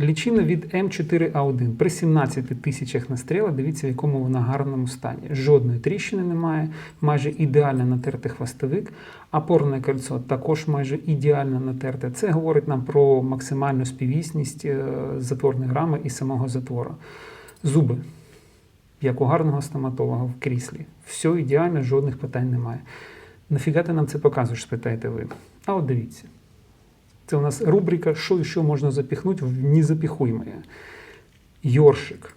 Лічина від М4А1 при 17 тисячах настріла. Дивіться, в якому вона гарному стані. Жодної тріщини немає, майже ідеально натертий хвостовик. Опорне кольцо також майже ідеально натерте. Це говорить нам про максимальну співісність е, затворної рами і самого затвору. Зуби, як у гарного стоматолога в кріслі. Все ідеально, жодних питань немає. Нафіга ти нам це показуєш, спитаєте ви. А от дивіться. Це у нас рубрика Що і що можна запіхнути в незапіхуєме. Йоршик.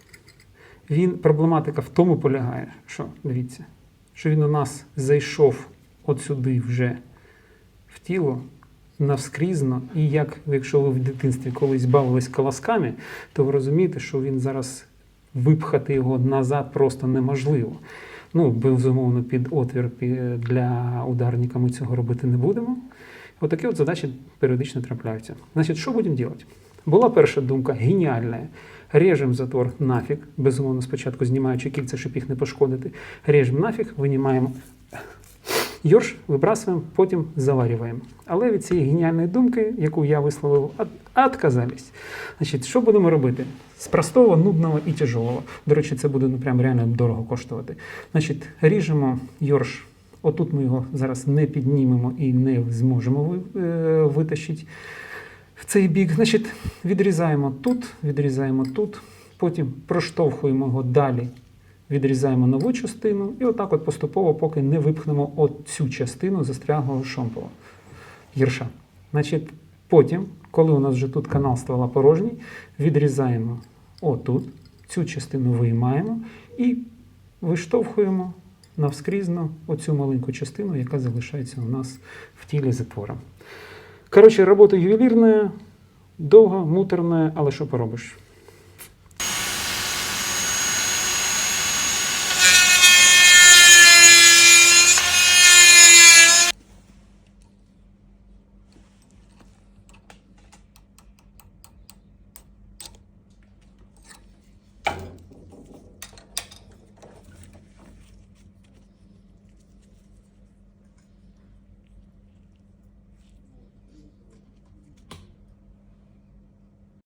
Він, проблематика в тому полягає, що дивіться, що він у нас зайшов от сюди вже в тіло навскрізно. І як, якщо ви в дитинстві колись бавились колосками, то ви розумієте, що він зараз випхати його назад просто неможливо. Ну, безумовно, під отвір для ударника ми цього робити не будемо. Отакі от задачі періодично трапляються. Значить, що будемо робити? Була перша думка геніальна. Режемо затвор нафіг, безумовно, спочатку знімаючи кільця, щоб їх не пошкодити. Режемо нафіг, винімаємо йорш, вибрасуємо, потім заварюємо. Але від цієї геніальної думки, яку я висловив, отказались. Значить, що будемо робити? З простого, нудного і тяжелого. До речі, це буде ну, прям реально дорого коштувати. Значить, ріжемо йорш. Отут ми його зараз не піднімемо і не зможемо е, витащити в цей бік. Значить, відрізаємо тут, відрізаємо тут, потім проштовхуємо його далі, відрізаємо нову частину, і отак от поступово, поки не випхнемо от цю частину застряглого шомпола гірша. Значить, потім, коли у нас вже тут канал ствола порожній, відрізаємо отут, цю частину виймаємо і виштовхуємо навскрізно оцю маленьку частину, яка залишається у нас в тілі затвора. Коротше, робота ювелірна, довга, муторна, але що поробиш?